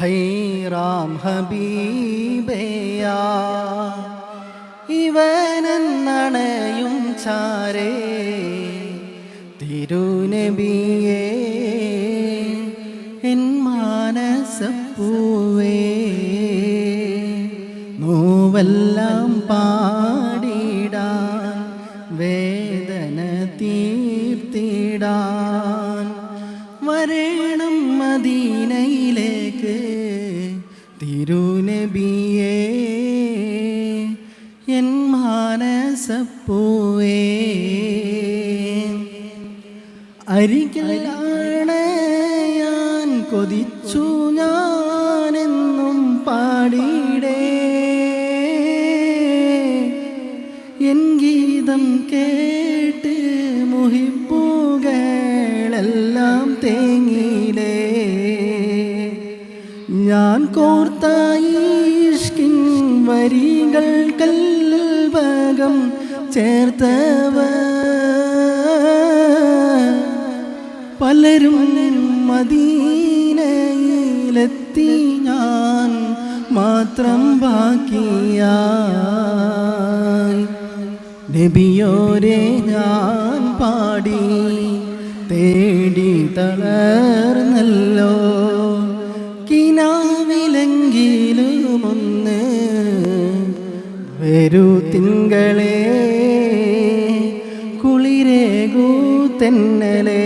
ഹൈറാം ഹബീബേയാ ഇവനെന്നണയും ചാരേ. തിരുനബിയേ എൻ മാനസപ്പൂവേ. നോവെല്ലാം പാടിടാൻ വേദന തീർത്തിടാൻ വരേണം മദീനയിലേക്ക് തിരുനബിയേ എൻ മാനസപ്പൂവേ. അരികിലാണ് ഞാൻ കൊതിച്ചു ഞാനെന്നും പാടിയിടേ. എൻ ഗീതം കേട്ട് ഞാൻ കോർത്ത ഈഷ്കിൻ വരികൾ കൽവകം ചേർത്തവ പലരും മദീനയിലെത്തി ഞാൻ മാത്രം ബാക്കിയ നബിയോരെ ഞാൻ പാടി തേടി തളർന്നല്ലോ. കിനാവിലെങ്കിലുമൊന്ന് വരൂ തിങ്കളെ കുളിരേകൂ തെന്നലെ.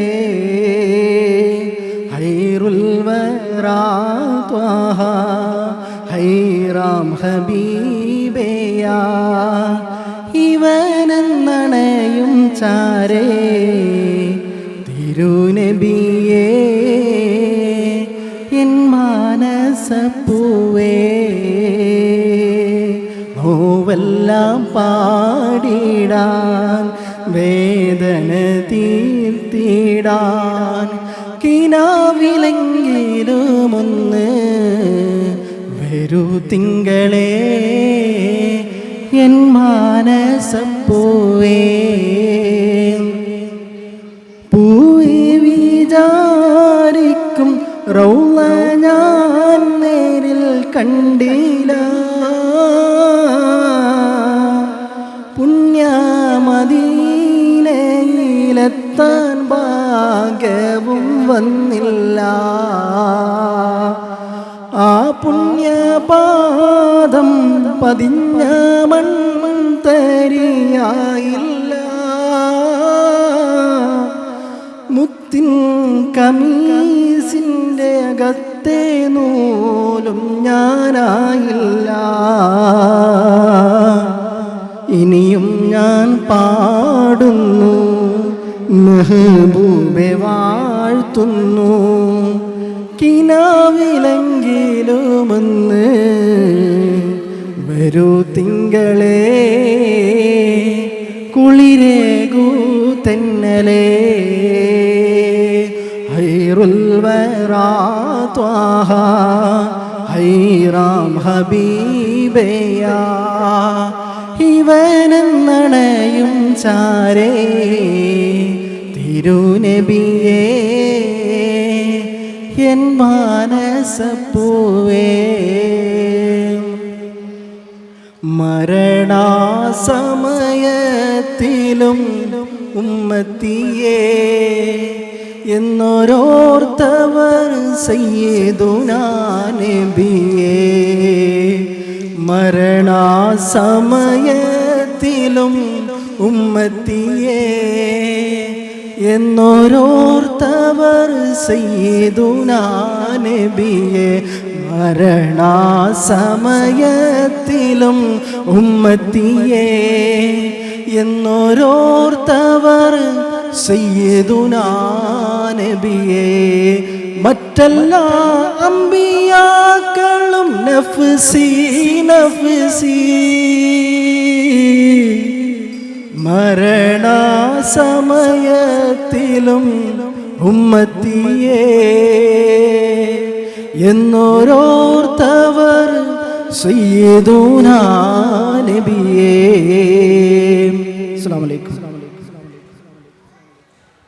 ഹൈറുൽ വറാ ത്വാഹ ഹൈറാം ഹബീബേയ. ഇവനെന്നണയും ചാരേ തിരുനബിയേ. മാനസപ്പൂവേ നോവെല്ലാം പാടിടാൻ വേദന തീർത്തിടാൻ കിനാവിലെങ്കിലുമൊന്ന് വരൂ തിങ്കളേ എൻ മാനസപ്പൂവേ പുണ്യമദീനയിലെത്താൻ ഭാഗ്യവും വന്നില്ല. ആ പുണ്യപാദം പതിഞ്ഞ മൺമൺ തരിയായില്ല. മുത്തിൻ കമീസിന്റെ അകത്തെ നൂലും ഞാനായില്ല. പാടുന്നു മെഹബൂബെ വാഴ്ത്തുന്നു. കിനാവിലെങ്കിലുമെന്ന് വരൂ തിങ്കളെ കുളിരേകൂ തെന്നലേ. ഹൈറുൽ വറാ ത്വാഹ ഹൈറാം ഹബീബയാ. ഇവനെന്നണയും ചാരേ തിരുനബിയെ എൻ മാനസപ്പൂവേ. മരണാസമയത്തിലും ഉമ്മത്തിയേ എന്നോരോർത്തവർ സയ്യേതുനാനബിയേ മരണാസമയത്തിലും ഉമ്മത്തിയേ എന്നോരോർത്തവർ സയ്യേതുനാനബിയെ മരണാസമയത്തിലും ഉമ്മത്തിയെ എന്നോരോർത്തവർ സയ്യേതുനാനബിയെ മറ്റെല്ലാ അമ്പിയാക്കളും നഫ്സി നഫ്സി. മരണസമയത്തിലും ഉമ്മത്തിയേ എന്നോരോർത്തവർ സയ്യിദൂനാ നബിയേ. അസ്സലാമു അലൈക്കും.